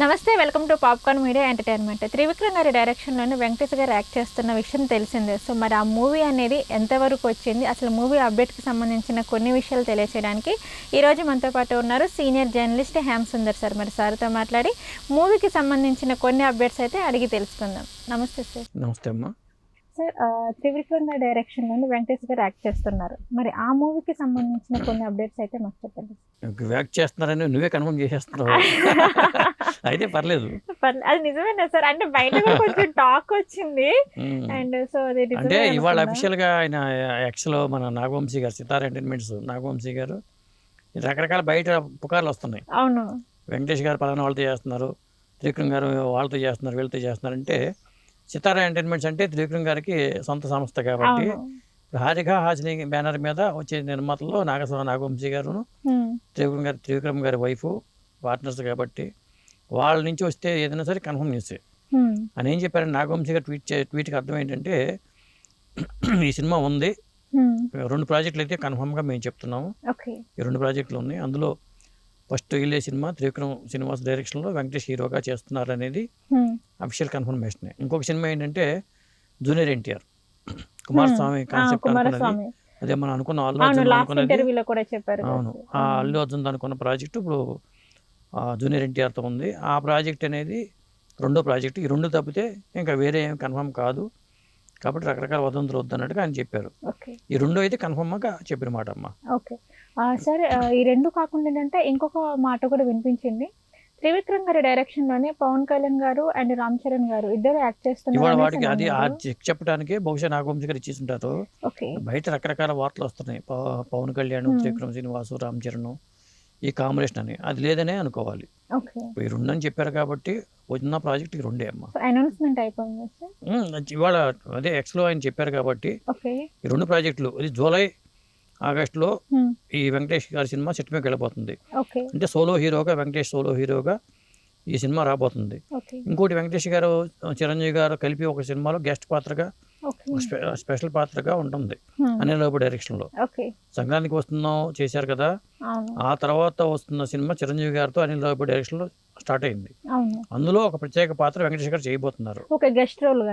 నమస్తే welcome to popcorn media entertainment. Trivikram గారి డైరెక్షన్లోనే వెంకటేష్ గారు యాక్ట్ చేస్తున్న విషయం తెలిసిందే. సో మరి ఆ మూవీ అనేది ఎంతవరకు వచ్చింది? అసలు మూవీ అప్డేట్కి సంబంధించిన కొన్ని విషయాలు తెలియచేయడానికి ఈరోజు మనతో పాటు ఉన్నారు senior journalist Shyam Sundar sir. మరి సార్తో మాట్లాడి మూవీకి సంబంధించిన కొన్ని అప్డేట్స్ అయితే అడిగి తెలుసుకుందాం. నమస్తే సార్. నమస్తే అమ్మా. సార్ త్రివిక్రమ్ గారి డైరెక్షన్లోనే వెంకటేష్ గారు యాక్ట్ చేస్తున్నారు. మరి ఆ మూవీకి సంబంధించిన కొన్ని అప్డేట్స్ అయితే మాకు చెప్పండి. వ్యాక్ చేస్తున్నారని నువ్వే కన్ఫర్మ్ చేసేస్తున్నావు. అయితే పర్లేదు. పర్లే- అది నిజమేనా సార్? అంటే బయట కొంచెం టాక్ వచ్చింది. అండ్ సో అది అంటే ఇవాళ. అఫీషియల్గా ఆయన యాక్చువల్ మన నాగవంశీ గారు సితార్ ఎంటర్టైన్మెంట్స్ నాగవంశీ గారు రకరకాల బయట పుకార్లు వస్తున్నాయి. అవును. వెంకటేష్ గారు పలానా వాళ్ళతో చేస్తున్నారు త్రివిక్రమ్ గారు వాళ్ళతో చేస్తున్నారు వీళ్ళతో చేస్తున్నారు. అంటే సితారా ఎంటర్టైన్మెంట్స్ అంటే త్రివిక్రమ్ గారికి సొంత సంస్థ కాబట్టి హారిక హాసిని బ్యానర్ మీద వచ్చే నిర్మాతల్లో నాగస్వామి నాగవంశీ గారును. త్రివిక్రమ్ గారి త్రివిక్రమ్ గారి వైఫ్ పార్ట్నర్స్ కాబట్టి వాళ్ళ నుంచి వస్తే ఏదైనా సరే కన్ఫర్మ్ చేసే హ్మ్. అని ఏం చెప్పారంటే నాగవంశీ గారు ట్వీట్ చే ట్వీట్కి అర్థం ఏంటంటే ఈ సినిమా ఉంది. రెండు ప్రాజెక్టులు అయితే కన్ఫర్మ్గా మేము చెప్తున్నాము. ఈ రెండు ప్రాజెక్టులు ఉన్నాయి. అందులో ఫస్ట్ వెళ్ళే సినిమా త్రివిక్రమ్ శ్రీనివాస్ డైరెక్షన్లో వెంకటేష్ హీరోగా చేస్తున్నారు అనేది. Official confirmation. ఇంకొక సినిమా ఏంటంటే జూనియర్ ఎన్టీఆర్. కుమారస్వామి కాన్సెప్ట్ అనుకున్నది. అదే మనం అనుకున్న అల్లు అర్జున్ అనుకున్నది. చెప్పారు. అవును. ఆ అల్లు అర్జున్ అనుకున్న ప్రాజెక్ట్ ఇప్పుడు జూనియర్ ఎన్టీఆర్తో ఉంది. ఆ ప్రాజెక్ట్ అనేది రెండో ప్రాజెక్ట్. ఈ రెండు తప్పితే ఇంకా వేరే ఏం కన్ఫర్మ్ కాదు. కాబట్టి రకరకాల వదంతులు వద్దన్నట్టుగా ఆయన చెప్పారు. ఈ రెండు అయితే కన్ఫర్మ్గా చెప్పిన మాట అమ్మ. ఓకే. సరే ఈ రెండు కాకుండా ఏంటంటే ఇంకొక మాట కూడా వినిపించింది త్రివిక్రమ్ గారి డైరెక్షన్లోనే పవన్ కళ్యాణ్ గారు అండ్ రామ్ చరణ్ గారు ఇద్దరు యాక్ట్ చేస్తున్నారు వాటికి అది చెప్పడానికే బహుశా నాగవంశీ గారు ఇచ్చేసి ఉంటారు బయట రకరకాల వార్తలు వస్తున్నాయి. పవ- పవన్ కళ్యాణ్. త్రివిక్రమ్ శ్రీనివాసు రామ్ చరణ్. ఈ కాంబినేషన్ అని. అది లేదనే అనుకోవాలి. ఈ రెండు అని చెప్పారు కాబట్టి ఉన్న ప్రాజెక్ట్ రెండే అమ్మ. అనౌన్స్మెంట్ అయిపోయింది ఇవాళ అదే ఎక్స్లో ఆయన చెప్పారు కాబట్టి ఈ రెండు ప్రాజెక్టులు ఇది జూలై ఆగస్టులో హ్మ్. ఈ వెంకటేష్ గారి సినిమా సెట్ మీదకి వెళ్ళిపోతుంది ఓకే. అంటే సోలో హీరోగా వెంకటేష్ సోలో హీరోగా ఈ సినిమా రాబోతుంది. ఇంకోటి వెంకటేష్ గారు చిరంజీవి గారు కలిపి ఒక సినిమాలో గెస్ట్ పాత్రగా స్పెషల్ పాత్రగా ఉంటుంది. హ్మ్. అనిల్ బాబు డైరెక్షన్లో సంక్రాంతికి వస్తున్నాం చేశారు కదా? ఆ తర్వాత వస్తున్న సినిమా చిరంజీవి గారితో అనిల్ బాబు డైరెక్షన్లో స్టార్ట్ అయింది. అందులో ఒక ప్రత్యేక పాత్ర వెంకటేష్ గారు చేయబోతున్నారు.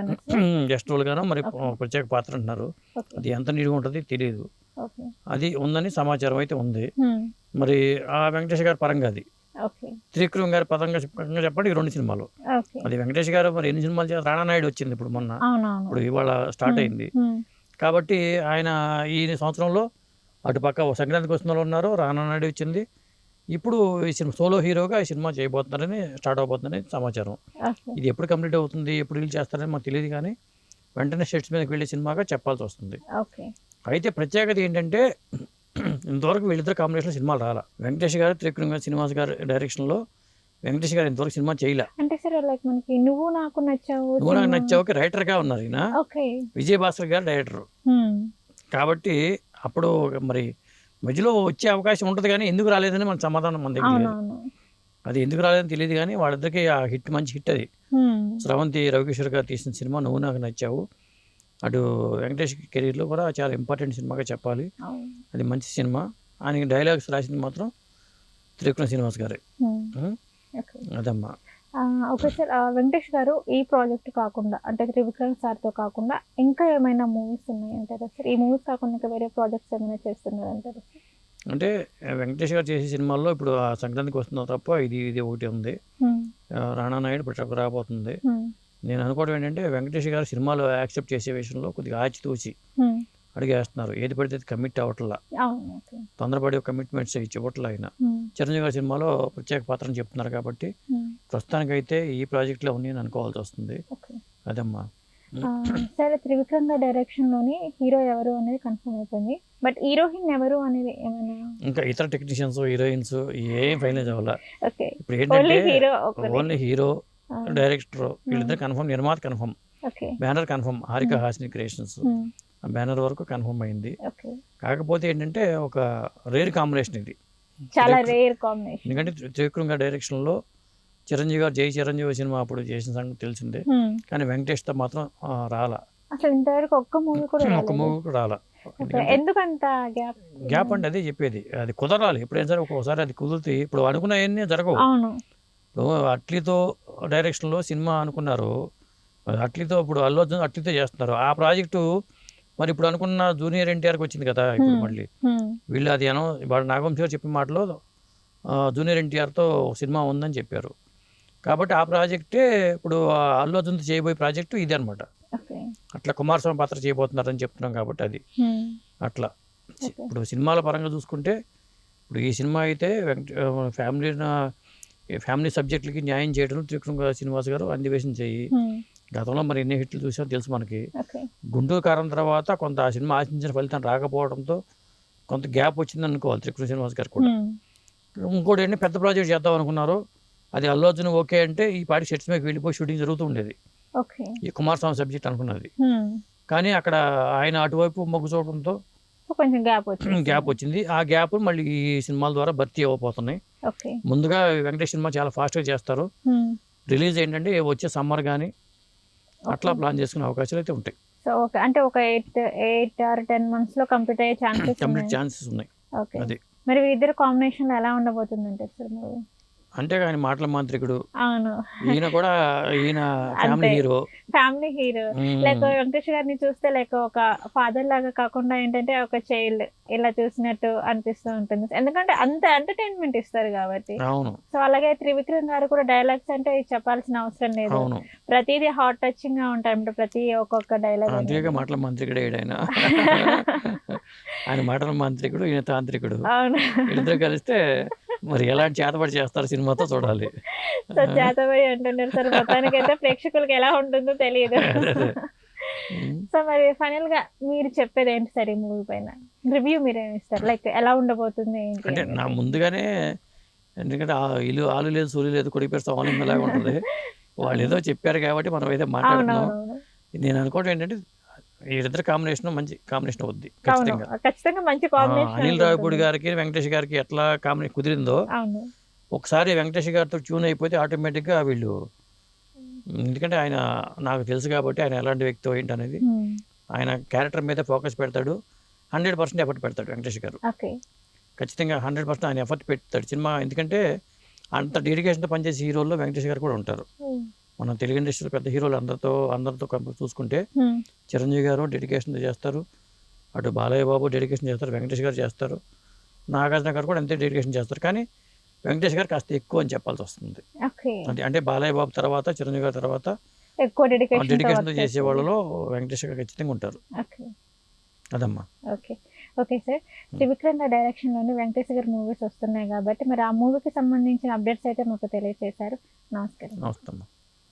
గెస్ట్ రోల్ గెస్ట్ రోల్ గాను మరి. ప్రత్యేక పాత్ర అంటున్నారు. అది ఎంత నీడుగా ఉంటుంది తెలియదు అది ఉందని సమాచారం అయితే ఉంది. మరి ఆ వెంకటేష్ గారి పరంగా అది. త్రివిక్రమ్ గారి పరంగా చెప్పండి ఈ రెండు సినిమాలు. అది వెంకటేష్ గారు మరి ఎన్ని సినిమాలు చేస్తారు రాణానాయుడు వచ్చింది ఇప్పుడు మొన్న. ఇప్పుడు ఇవాళ స్టార్ట్ అయింది. కాబట్టి ఆయన ఈ సంవత్సరంలో అటు పక్క సంక్రాంతికి వస్తున్న వాళ్ళు ఉన్నారు రానానాయుడు వచ్చింది. ఇప్పుడు ఈ సినిమా సోలో హీరోగా ఈ సినిమా చేయబోతున్నారని స్టార్ట్ అవబోతుందని సమాచారం. ఇది ఎప్పుడు కంప్లీట్ అవుతుంది ఎప్పుడు రిలీజ్ చేస్తారని మాకు తెలియదు కానీ వెంటనే సెట్స్ మీదకి వెళ్ళే సినిమాగా చెప్పాల్సి వస్తుంది. అయితే ప్రత్యేకత ఏంటంటే ఇంతవరకు వీళ్ళిద్దరు కాంబినేషన్ సినిమాలు రాలా. వెంకటేష్ గారు త్రివిక్రమ్ గారు శ్రీనివాస్ గారి డైరెక్షన్లో వెంకటేష్ గారు ఇంతవరకు సినిమా చేయలే. అంటే సార్ లైక్ మనకి నువ్వు నాకు నచ్చావు నువ్వు నాకు నచ్చావుకి రైటర్గా ఉన్నారు ఈయన. విజయ్ భాస్కర్ గారు డైరెక్టర్. కాబట్టి అప్పుడు మరి మధ్యలో వచ్చే అవకాశం ఉంటుంది కానీ ఎందుకు రాలేదని మన సమాధానం మన దగ్గర లేదు అది ఎందుకు రాలేదని తెలియదు కానీ వాళ్ళిద్దరికి ఆ హిట్ మంచి హిట్ అది. హ్మ్. స్రవంతి రవికిషోర్ గారు తీసిన సినిమా నువ్వు నాకు నచ్చావు. అటు వెంకటేష్ కెరీర్లో కూడా చాలా ఇంపార్టెంట్ సినిమాగా చెప్పాలి. అది మంచి సినిమా ఆయనకి డైలాగ్స్ రాసింది మాత్రం త్రివిక్రమ్ శ్రీనివాస్ గారే. ఉం? ఓకే అదమ్మా ఓకే సార్ వెంకటేష్ గారు ఈ ప్రాజెక్ట్ కాకుండా అంటే త్రివిక్రమ్ సార్తో కాకుండా ఇంకా ఏమైనా మూవీస్ ఉన్నాయి అంటారా సార్ ఈ మూవీస్ కాకుండా ఇంకా వేరే ప్రాజెక్ట్స్ ఏమైనా చేస్తున్నారు అంటారా సార్ అంటే వెంకటేష్ గారు చేసే సినిమాల్లో ఇప్పుడు ఆ సంక్రాంతికి వస్తుందో తప్ప ఇది ఇది ఒకటి ఉంది హ్మ్. ఆ, రాణా నాయుడు ఇప్పుడు రాబోతుంది. నేను అనుకోవడం ఏంటంటే వెంకటేష్ గారు సినిమాలు యాక్సెప్ట్ చేసే విషయంలో కొద్దిగా ఆచితూచి. అడిగేస్తున్నారు. ఏది పడితే కమిట్ అవ్వట్లా. తొందరపడి కమిట్మెంట్స్ ఇచ్చి ఇవ్వట్లా ఆయన. చిరంజీవి గారి సినిమాలో ప్రత్యేక పాత్రను చెప్తున్నారు కాబట్టి. ప్రస్తుతానికైతే ఈ ప్రాజెక్ట్లో అని అనుకోవాల్సి వస్తుంది. అదమ్మా. సరే త్రివిక్రమ్ గారి డైరెక్షన్లోని హీరో ఎవరు అనేది కన్ఫర్మ్ అయిపోయింది. బట్ హీరోయిన్ ఎవరు అనేది ఏమైనా? ఇంకా ఇతర టెక్నీషియన్స్ హీరోయిన్స్ ఏం ఫైనల్ అవ్వాల? ఓకే. ఇప్పుడు ఏంటంటే ఓన్లీ హీరో డైరెక్టర్ వీళ్ళిద్దరు కన్ఫర్మ్ నిర్మాత confirm banner confirm Haarika Haasini creations. Banner వరకు కన్ఫర్మ్ అయింది. కాకపోతే ఏంటంటే ఒక రేర్ కాంబినేషన్ ఇది. చాలా రేర్ కాంబినేషన్. ఎందుకంటే త్రి- త్రివిక్రమ్ గారి డైరెక్షన్లో చిరంజీవి గారు జై చిరంజీవి సినిమా అప్పుడు చేసిన సంగతి తెలిసిందే. కానీ వెంకటేష్తో మాత్రం రాలా. అసలు ఇంతవరకు ఒక్క మూవీ కూడా ఒక రాలేదు. మూవీ కూడా రాలా. ఎందుకంత గ్యాప్? గ్యాప్ అంటే అదే చెప్పేది. అది కుదరాలి. ఎప్పుడైనా సరే ఒక్కోసారి అది కుదిరితే ఇప్పుడు అనుకున్నవన్నీ జరగవు. అట్లీతో డైరెక్షన్లో సినిమా అనుకున్నారు అట్లీతో ఇప్పుడు అల్లు అర్జున్ అట్లీతో చేస్తున్నారు ఆ ప్రాజెక్టు మరి ఇప్పుడు అనుకున్న జూనియర్ ఎన్టీఆర్కి వచ్చింది కదా ఇప్పుడు. మళ్ళీ. వీళ్ళు అది అనో వాళ్ళ నాగవంశి గారు చెప్పిన మాటలో జూనియర్ ఎన్టీఆర్తో సినిమా ఉందని చెప్పారు కాబట్టి ఆ ప్రాజెక్టే ఇప్పుడు అల్లు అర్జున్తో చేయబోయే ప్రాజెక్టు ఇది అనమాట అట్లా కుమారస్వామి పాత్ర చేయబోతున్నారని చెప్తున్నాం కాబట్టి అది. అట్లా. ఇప్పుడు సినిమాల పరంగా చూసుకుంటే ఇప్పుడు ఈ సినిమా అయితే వెంకట ఫ్యామిలీ ఫ్యామిలీ సబ్జెక్టులకి న్యాయం చేయడం త్రివిక్రమ్ గారు శ్రీనివాస్ గారు అన్వేషణ చేయి. హ్మ్. గతంలో మరి ఎన్ని హిట్లు చూసామో తెలుసు మనకి. గుంటూరు కారం తర్వాత కొంత ఆ సినిమా ఆశించిన ఫలితం రాకపోవడంతో కొంత గ్యాప్ వచ్చింది అనుకోవాలి త్రివిక్రమ్ శ్రీనివాస్ గారు కూడా. హ్మ్. ఇంకోటి ఏంటి పెద్ద ప్రాజెక్ట్ చేద్దాం అనుకున్నారు. అది అల్లు అర్జున్ ఓకే అంటే ఈ పాటి సెట్స్ మీద వెళ్ళిపోయి షూటింగ్ జరుగుతూ ఉండేది. ఈ కుమారస్వామి సబ్జెక్ట్ అనుకున్నది. హ్మ్. కానీ అక్కడ ఆయన అటువైపు మొగ్గు చూడడంతో కొంచెం గ్యాప్ వచ్చింది. గ్యాప్ వచ్చింది. ఆ గ్యాప్ మళ్ళీ ఈ సినిమాల ద్వారా భర్తీ అవ్వబోతున్నాయి. ముందుగా వెంకటేష్ సినిమా చాలా ఫాస్ట్గా చేస్తారు. రిలీజ్ ఏంటంటే వచ్చే సమ్మర్ కానీ అట్లా ప్లాన్ చేసుకునే అవకాశాలు అయితే ఉంటాయి. So okay. అంటే ఒక ఎయిట్ ఎయిట్ ఆర్ టెన్ మంత్స్లో కంప్లీట్ అయ్యే ఛాన్సెస్ కంప్లీట్ ఛాన్సెస్ ఉన్నాయి. ఓకే. అది. మరి వీరిద్దరు కాంబినేషన్ ఎలా ఉండబోతుంది అంటే సార్ ఆయన మాటల మాంత్రికుడు. అవును. ఈయన కూడా ఈయన ఫ్యామిలీ. హీరో ఫ్యామిలీ హీరో లేక వెంకటేష్ గారిని చూస్తే లేక ఒక ఫాదర్ లాగా కాకుండా ఏంటంటే ఒక చైల్డ్ ఇలా చూసినట్టు అనిపిస్తూ ఉంటుంది. ఎందుకంటే అంత ఎంటర్టైన్మెంట్ ఇస్తారు కాబట్టి. అవును. సో అలాగే త్రివిక్రమ్ గారు కూడా డైలాగ్స్ అంటే చెప్పాల్సిన అవసరం లేదు. అవును. ప్రతిదీ హాట్ టచింగ్గా ఉంటాయి అంటే ప్రతి ఒక్కొక్క డైలాగ్ అంతేగా మాటల మాంత్రికుడే ఆయన ఆయన మాటల మాంత్రికుడు ఈయన తాంత్రికుడు. అవును. వీళ్ళిద్దరు కలిస్తే మరి ఎలాంటి చేతపడి చేస్తారు సినిమాతో చూడాలి. సో చేతబడి అంటున్నారు సార్ మొత్తానికి అయితే ప్రేక్షకులకి ఎలా ఉంటుందో తెలియదు. సో మరి ఫైనల్గా మీరు చెప్పేది ఏంటి సార్ ఈ మూవీ పైన? రివ్యూ మీరు ఏమి ఇస్తారు? లైక్ ఎలా ఉండబోతుంది ఏంటి? అంటే? నా ముందుగానే ఎందుకంటే ఆ ఇల్లు ఆలు లేదు సూర్యు లేదు కొడి పెడితే ఆలింగ్ లాగా ఉంటుంది. వాళ్ళు ఏదో చెప్పారు కాబట్టి మనం ఏదో మాట్లాడుతున్నాం. నేను అనుకోవడం ఏంటంటే వీళ్ళిద్దరు కాంబినేషన్ మంచి కాంబినేషన్ అవుద్ది ఖచ్చితంగా. ఖచ్చితంగా మంచి కాంబినేషన్ అనిల్ రావిపూడి గారికి వెంకటేష్ గారికి ఎట్లా కాంబినేషన్ కుదిరిందో ఒకసారి వెంకటేష్ గారితో ట్యూన్ అయిపోతే ఆటోమేటిక్గా వీళ్ళు ఎందుకంటే ఆయన నాకు తెలుసు కాబట్టి ఆయన ఎలాంటి వ్యక్తి ఏంటి అనేది Hmm. ఆయన క్యారెక్టర్ మీద ఫోకస్ పెడతాడు. హండ్రెడ్ పర్సెంట్ ఎఫర్ట్ పెడతాడు వెంకటేష్ గారు. ఖచ్చితంగా హండ్రెడ్ పర్సెంట్ ఆయన ఎఫర్ట్ పెడతాడు. సినిమా ఎందుకంటే అంత డెడికేషన్తో పనిచేసే హీరోల్లో వెంకటేష్ గారు కూడా ఉంటారు. మన తెలుగు ఇండస్ట్రీలో పెద్ద హీరోలు అందరితో అందరితో కంపేర్ చూసుకుంటే. చిరంజీవి గారు డెడికేషన్తో చేస్తారు. అటు బాలయ్య బాబు డెడికేషన్ చేస్తారు వెంకటేష్ గారు చేస్తారు. నాగార్జున గారు కూడా అంతే డెడికేషన్ చేస్తారు. కానీ వెంకటేష్ గారు కాస్త ఎక్కువ అని చెప్పాల్సి వస్తుంది. అంటే అంటే బాలయ్య బాబు తర్వాత చిరంజీవి గారి తర్వాత ఎక్కువ డెడికేషన్ డెడికేషన్తో చేసే వాళ్ళలో వెంకటేష్ గారు ఖచ్చితంగా ఉంటారు. అదమ్మా. Okay. Okay sir. Trivikram garu డైరెక్షన్లోని Venkatesh గారి మూవీస్ వస్తున్నాయి కాబట్టి మరి ఆ మూవీకి సంబంధించిన అప్డేట్స్ అయితే మాకు తెలియజేశారు నమస్కారం. నమస్తే